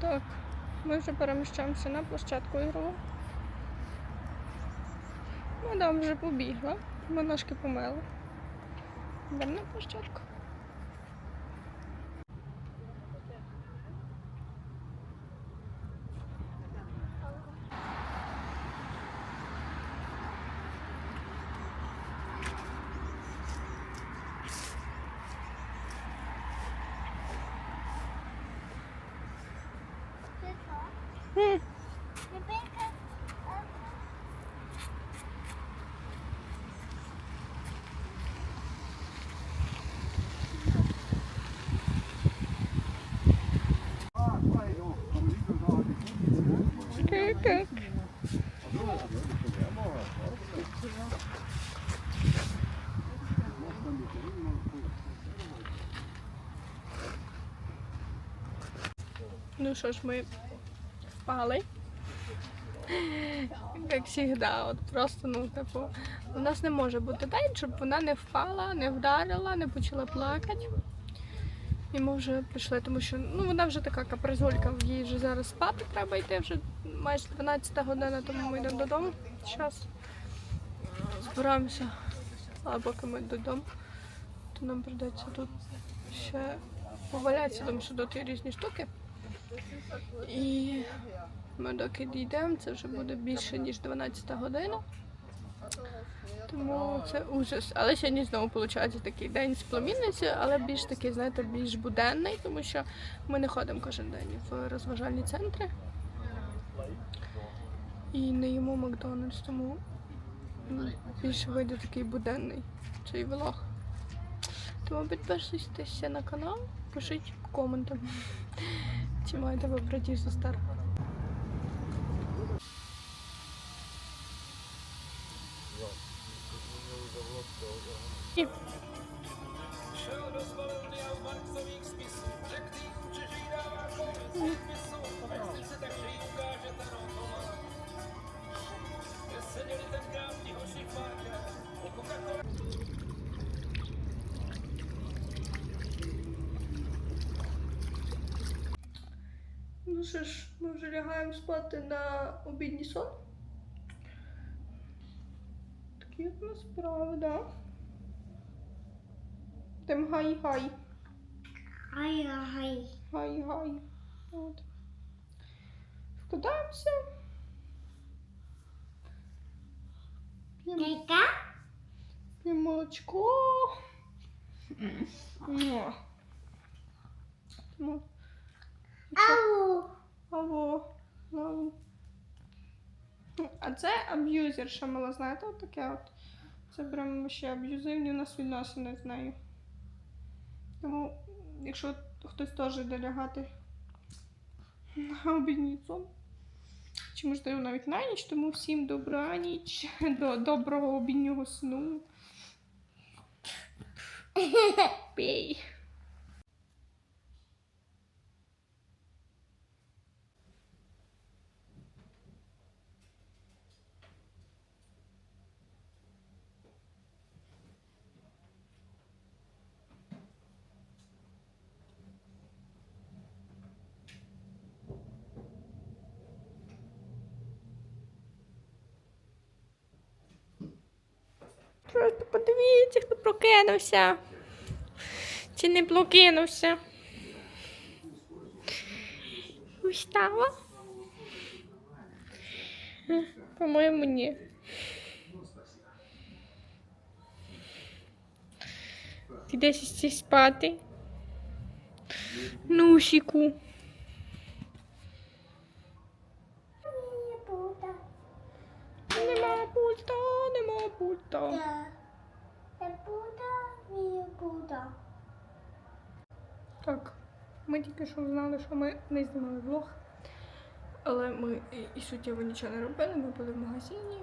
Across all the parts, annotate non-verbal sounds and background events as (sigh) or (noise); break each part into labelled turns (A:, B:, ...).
A: Так, ми вже переміщаємося на площадку ігрову. Мадам вже побігла, ми ножки помили. Йдемо на площадку. Ки-ки. Ну що ж, ми впали. Як завжди, от просто, ну, типу, у нас не може бути день, щоб вона не впала, не вдарила, не почала плакати. І ми вже пішли, тому що ну, вона вже така капризулька, їй вже зараз спати треба йти, вже майже 12 година, тому ми йдемо додому. Зараз збираємося, а поки ми додому, то нам прийдеться тут ще повалятися, тому що тут є різні штуки. І ми доки дійдемо, це вже буде більше, ніж 12 година. Тому це ужас. Але сьогодні знову виходить такий день з племінниці, але більш такий, знаєте, більш буденний, тому що ми не ходимо кожен день в розважальні центри. І не їмо Макдональдс, тому ну, більше вийде такий буденний цей влог. Тому підписуйтеся на канал, пишіть коменти. Чи маєте ви братів сестер? Ну ж, ми вже лягаємо спати на обідній сон. Такі от у нас справи, да? Там гай-гай.
B: Ай-ай.
A: Гай-гай. От. Вкладаємося. П'ємо, п'ємо молочко. Тому,
B: Ау.
A: Аво. Аво. А це аб'юзерша мала, знаєте, от таке от. Це прям ще аб'юзивні у нас відносини з нею. Тому, якщо хтось теж йде лягати на обідній чи можливо навіть на ніч, тому всім добра ніч, (laughs) до доброго обіднього сну. (laughs) Пей. Просто подивіться, хто прокинувся. Чи не прокинувся? Устала? По-моєму, ні. Ти десь спати? Нусіку.
B: Не буду.
A: Нема пульта, нема пульта.
B: Да. Не буду, не буду.
A: Так, ми тільки що знали, що ми не знімали влог. Але ми і, і суттєво нічого не робили, ми були в магазині.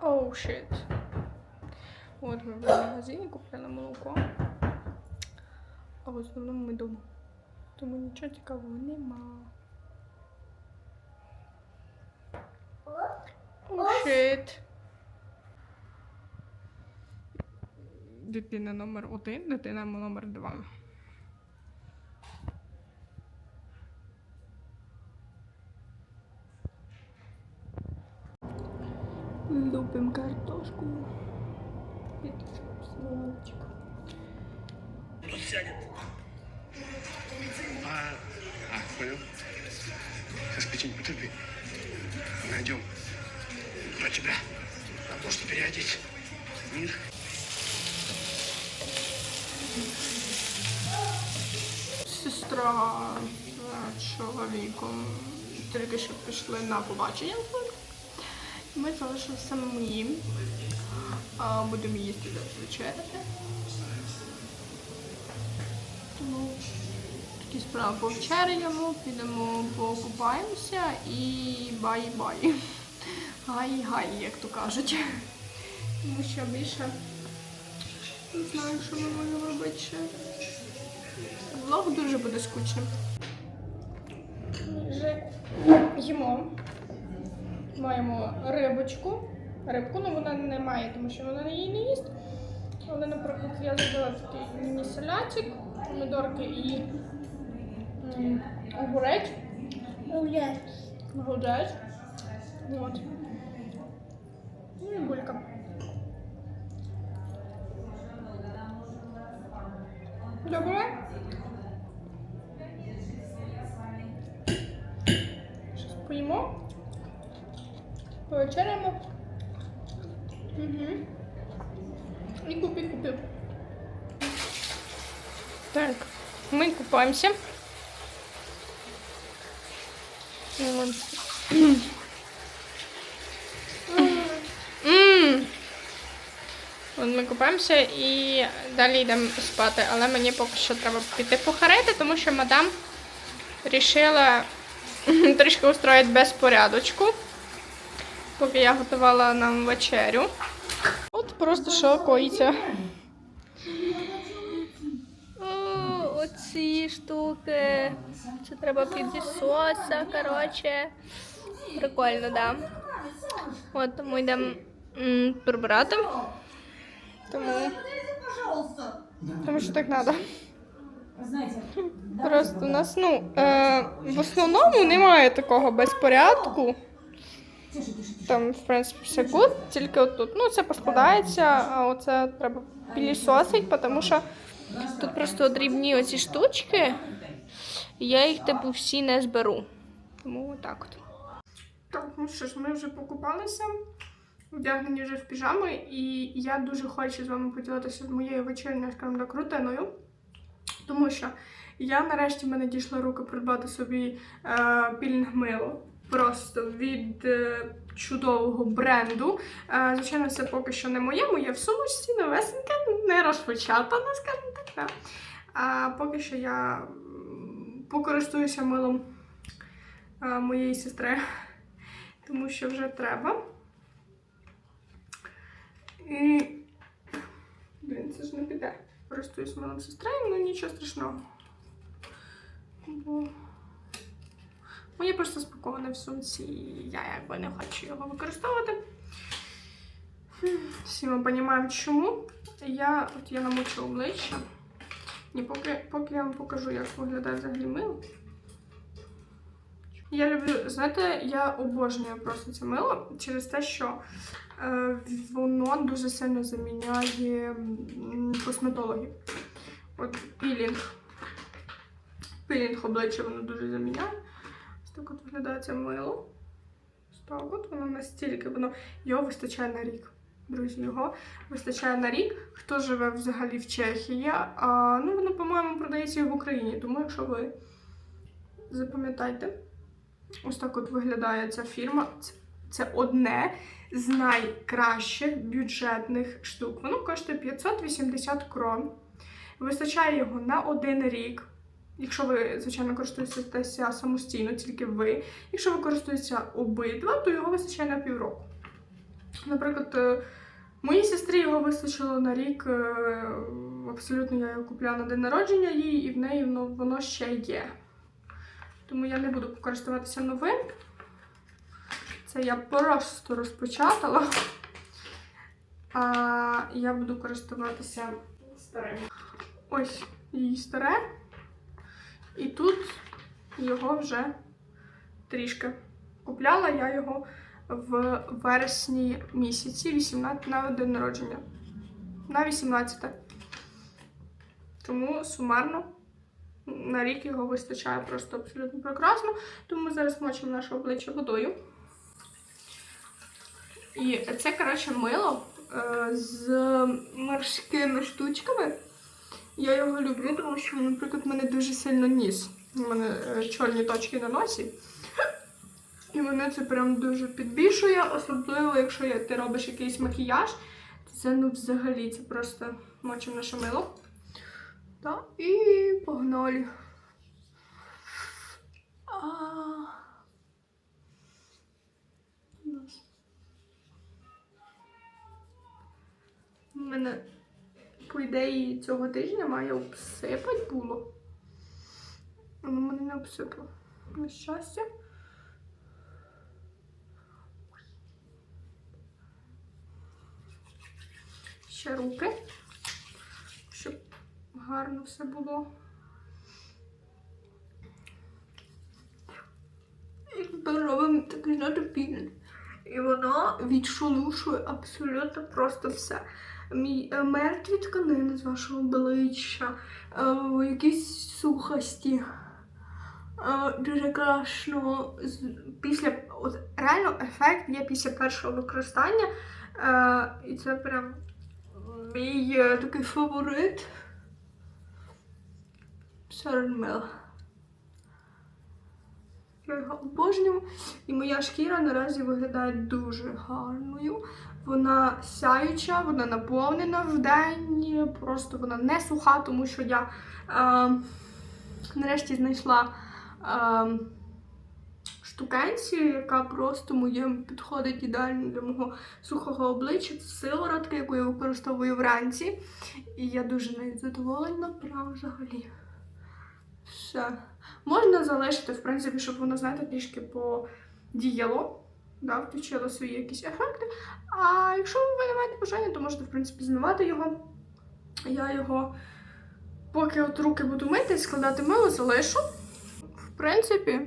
A: Оу, щит. От ми були в магазині, купили молоко. А в основному ми вдома. Тому нічого цікавого нема. Оу, щит. Дитина номер один, дитина номер два. Картошку.
C: Тут сядет. А, а, понял. Сейчас печень потерпи. Найдем. Про тебя. Надо может переодеть. М?
A: Сестра з чоловіком тільки що пішли на побачення. Ми залишилися. А, Будемо їсти вечеряти. Тому такі справи повечеряємо, підемо покупаємося і бай-бай. Гай-гай, як то кажуть. Тому що більше не знаю, що ми можемо робити ще. Влог дуже буде скучним. Вже їмо. Маємо рибочку. Рибку, ну вона не має, тому що вона її не їсть. Але, наприклад, я зробила такий міні-салятик, помідорки і м, огурець. Огурець. Вот. Ну і булька. Добре? Щось поїмо. Повечеряємо. Угу. І купи купив. Так, ми купаємося. От ми купаємося і далі йдемо спати. Але мені поки що треба піти похарити, тому що мадам вирішила (laughs) трішки устроїти безпорядочку, поки я готувала нам вечерю. От просто що коїться. Оці штуки. Це треба підсоса, коротше. Прикольно, да. От тому йдемо прибирати. Тому, тому що так треба. Просто у нас, ну, е, в основному немає такого безпорядку. Там, в принципі, все гуд, тільки отут. Ну, це поскладається, а оце треба пілісосить, тому що тут просто дрібні оці штучки. і Я їх, типу, всі не зберу. Тому отак от. Так, ну що ж, ми вже покупалися, вдягнені вже в піжами, і я дуже хочу з вами поділитися моєю вечірньою, скажімо так, рутиною. Тому що я нарешті в мене дійшла рука придбати собі е, пілінг мило. Просто від е, чудового бренду. Е, звичайно, це поки що не моє, моє в сумочці, новесеньке, не розпочатане, скажімо так. Да. А поки що я покористуюся милом е, моєї сестри, тому що вже треба. І. Блін, це ж не піде. Користуюсь милом сестри, ну нічого страшного. Моє просто спаковане в сумці, і я якби не хочу його використовувати. Всі ми розуміємо, чому. Я от я намочу обличчя. І поки, поки я вам покажу, як виглядає взагалі мило. Я люблю, знаєте, я обожнюю просто це мило через те, що е, воно дуже сильно заміняє косметологів. От пілінг. Пілінг обличчя воно дуже заміняє. Так от виглядає це мило. Так от воно настільки, воно його вистачає на рік. Друзі, його вистачає на рік. Хто живе взагалі в Чехії? А, ну, воно, по-моєму, продається і в Україні. Тому, якщо ви запам'ятайте, ось так от виглядає ця фірма. Це одне з найкращих бюджетних штук. Воно коштує 580 крон. Вистачає його на один рік. Якщо ви, звичайно, користуєтеся самостійно, тільки ви. Якщо ви користуєтеся обидва, то його вистачає на півроку. Наприклад, е, моїй сестрі його вистачило на рік. е, Абсолютно я його купляла на день народження їй, і в неї воно, воно ще є. Тому я не буду користуватися новим. Це я просто розпочатала. А я буду користуватися старим. Ось її старе. І тут його вже трішки купляла я його в вересні місяці, 18 на день народження. На 18. Тому сумарно на рік його вистачає просто абсолютно прекрасно. Тому ми зараз мочимо наше обличчя водою. І це, коротше, мило е, з морськими штучками. Я його люблю, тому що, наприклад, в мене дуже сильно ніс. У мене е, чорні точки на носі. І мене це прям дуже підбільшує, особливо, якщо ти робиш якийсь макіяж, то це ну взагалі це просто мочимо наше мило. Так, і погнали. А... У мене, по ідеї, цього тижня має обсипати було. Воно мене не обсипало. На щастя. Ще руки, щоб гарно все було. Робимо такий знаєте. І воно відшелушує абсолютно просто все. Е, мертві тканини з вашого обличчя, е, якісь сухості. Е, дуже класно. Після от, реально ефект є після першого використання. І це прям мій такий фаворит. Сарнмел. Я його обожнюю. І моя шкіра наразі виглядає дуже гарною. Вона сяюча, вона наповнена в день. Просто вона не суха, тому що я е, нарешті знайшла е, штукенцію, яка просто моєму підходить ідеально для мого сухого обличчя. Це сиворотка, яку я використовую вранці. І я дуже нею задоволена, взагалі. Все. Можна залишити, в принципі, щоб воно, знаєте, трішки подіяло. Да, включило свої якісь ефекти. А якщо ви не маєте бажання, то можете, в принципі, змивати його. Я його, поки от руки буду мити, складати мило, залишу. В принципі,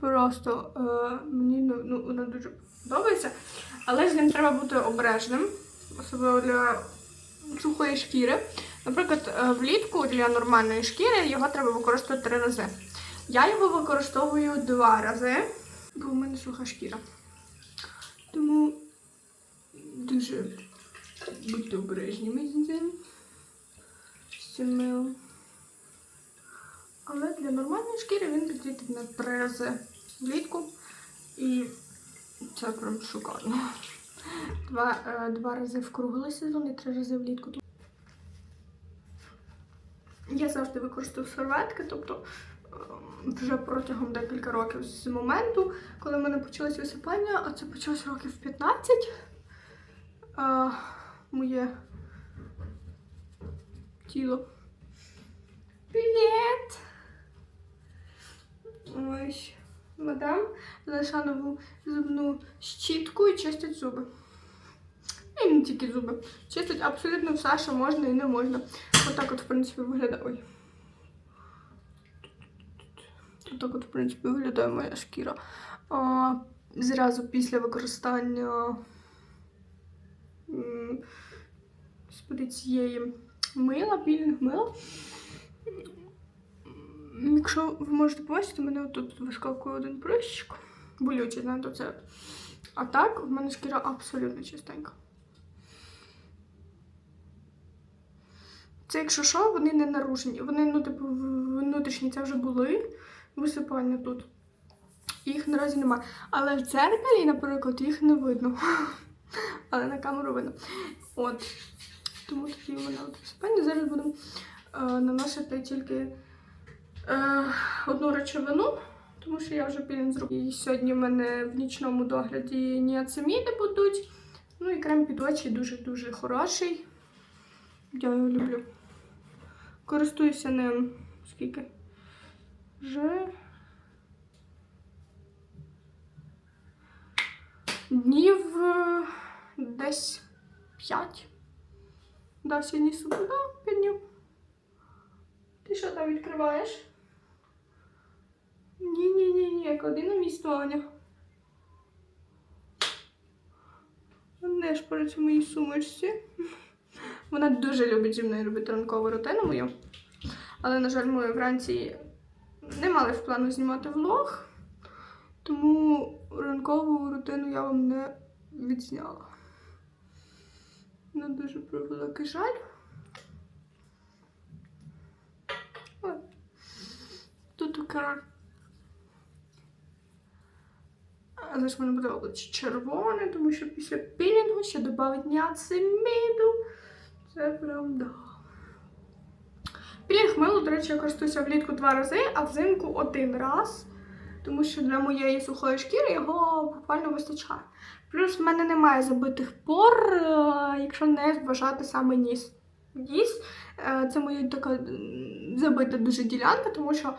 A: просто е, мені ну, ну, воно дуже подобається. Але з ним треба бути обережним, особливо для сухої шкіри. Наприклад, е, влітку для нормальної шкіри його треба використовувати три рази. Я його використовую два рази, бо в мене суха шкіра. Тому дуже будьте обережніми з цим. З цим милом. Але для нормальної шкіри він підійде на рази влітку. І це прям шикарно. Два, е, два рази в круглий сезон і три рази влітку. Я завжди використовую серветки, тобто вже протягом декілька років з моменту, коли в мене почалось висипання, а це почалось років 15. А, моє тіло. Привіт! Ось, мадам знайшла нову зубну щітку і чистить зуби. І не тільки зуби. Чистить абсолютно все, що можна і не можна. Отак от, в принципі, виглядає. Ой. Отак от, в принципі, виглядає моя шкіра. А, зразу після використання господи, цієї мила, пільних мила. Якщо ви можете побачити, у мене тут вискакує один прищик. Болючий, знаєте, це. А так, в мене шкіра абсолютно чистенька. Це, якщо що, вони не нарушені. Вони, ну, типу, внутрішні це вже були висипання тут. Їх наразі немає. Але в дзеркалі, наприклад, їх не видно. (laughs) Але на камеру видно. От. Тому такі у мене от висипання. Зараз будемо е, наносити тільки е, одну речовину, тому що я вже пілінг зробила. І сьогодні в мене в нічному догляді ніациміди будуть. Ну і крем під очі дуже-дуже хороший. Я його люблю. Користуюся ним скільки? Вже днів е, десь 5. Да, сьогодні субота, 5 днів. Ти що там відкриваєш? Ні-ні-ні, ні, клади на місто, Аня. теж поряд у моїй сумочці. Вона дуже любить зі мною робити ранкову рутину мою. Але, на жаль, ми вранці не мали в плану знімати влог, тому ранкову рутину я вам не відзняла. Ну, дуже превеликий жаль. Ой. Тут таке. А зараз в мене буде обличчя червоне, тому що після пілінгу ще додавить ніациміду. Це прям да. Пілінг мило, до речі, я користуюся влітку два рази, а взимку один раз. Тому що для моєї сухої шкіри його буквально вистачає. Плюс в мене немає забитих пор, е, якщо не вважати саме ніс. Ніс е, це моя така забита дуже ділянка, тому що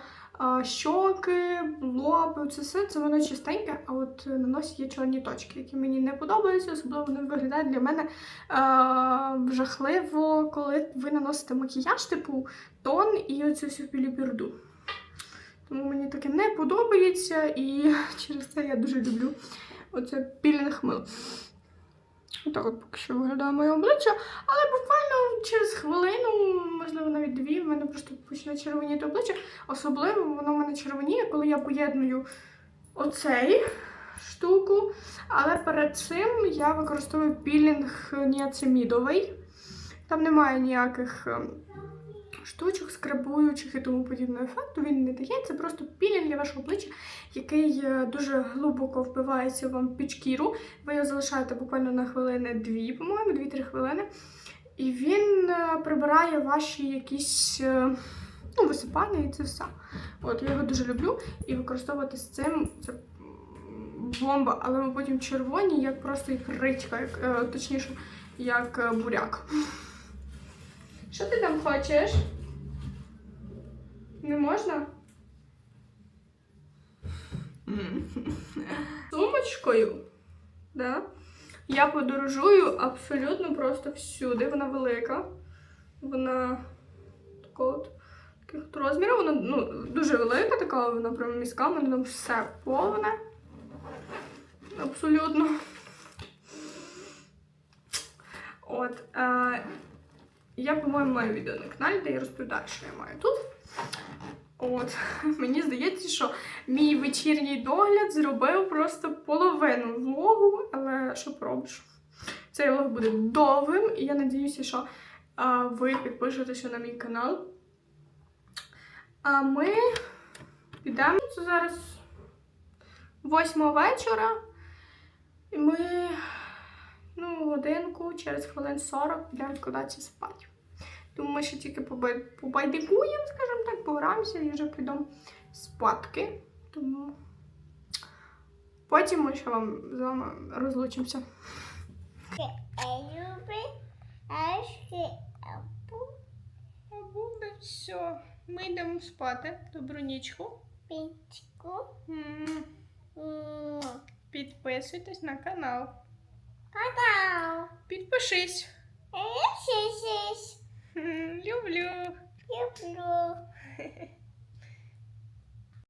A: щоки, лоб, це все це воно чистеньке, а от на носі є чорні точки, які мені не подобаються, особливо вони виглядають для мене е, жахливо, коли ви наносите макіяж, типу тон і оцю всю біліберду. Тому мені таке не подобається, і (laughs) через це я дуже люблю оце пілінг мил. Так от поки що виглядає моє обличчя, але буквально через хвилину, можливо, навіть дві, в мене просто почне червоніти обличчя. Особливо воно в мене червоніє, коли я поєдную оцей штуку. Але перед цим я використовую пілінг ніацимідовий. Там немає ніяких ем, штучок, скрабуючих і тому подібного ефекту. Він не дає. Це просто пілінг для вашого обличчя, який е, дуже глибоко вбивається вам під шкіру. Ви його залишаєте буквально на хвилини дві, по-моєму, 2-3 хвилини. І він е, прибирає ваші якісь е, ну, висипання і це все. От я його дуже люблю. І використовувати з цим це бомба, але ми потім червоні, як просто як ричка, як, е, точніше, як буряк. Що ти там хочеш? Не можна? Сумочкою. Да? Я подорожую абсолютно просто всюди. Вона велика. Вона такого таких розмірів. Вона ну, дуже велика, така, вона прям міська, в мене там все повне. Абсолютно. От. Е, я, по-моєму, маю відео на каналі, де я розповідаю, що я маю тут. От, (laughs) мені здається, що мій вечірній догляд зробив просто половину влогу, але що поробиш? Цей влог буде довгим, і я надіюся, що а, ви підпишетеся на мій канал. А ми підемо це зараз восьма вечора. І ми ну, годинку, через хвилин 40 підемо вкладатися спати. Тому ми ще тільки побай- побайдикуємо, скажімо так, пограємося і вже підемо спадки. Тому потім ми ще вам з вами розлучимося. Буде все. Ми йдемо спати. Добру нічку.
B: пінчку.
A: Підписуйтесь на канал.
B: Та-дау.
A: Підпишись.
B: Сісь,
A: Люблю.
B: люблю. (laughs)